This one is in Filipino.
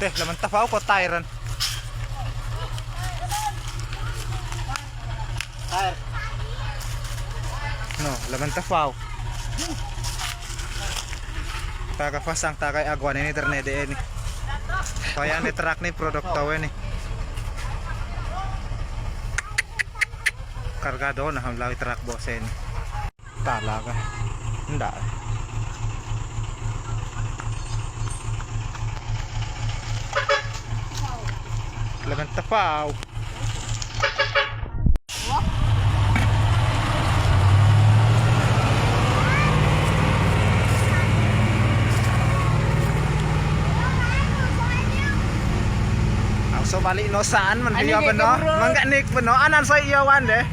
Teh, laman tapaw ko tyran. Tire. No, laman tapaw. Taga pasang tagay agwan ini ternede ini. Kaya ni truck ni produkto ini. Kargado na hamlawi truck boss ini. Talaga. Hindi. 11 tapaw So balik no saan man biyo ba no? mangga nik bano anan sa iyawan ya, deh.